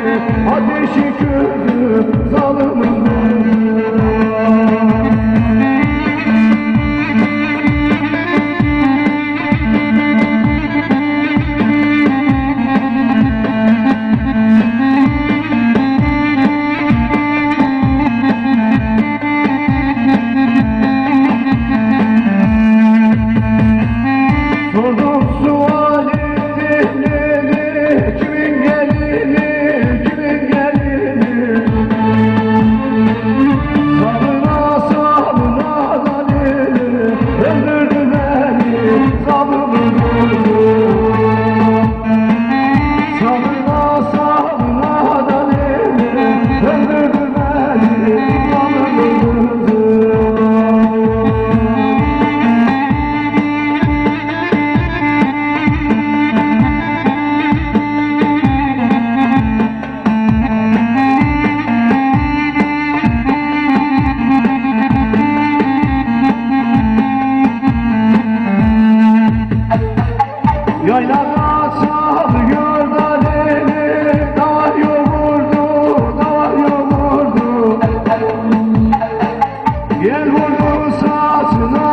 Ateşi közü zalımın Musa tonight.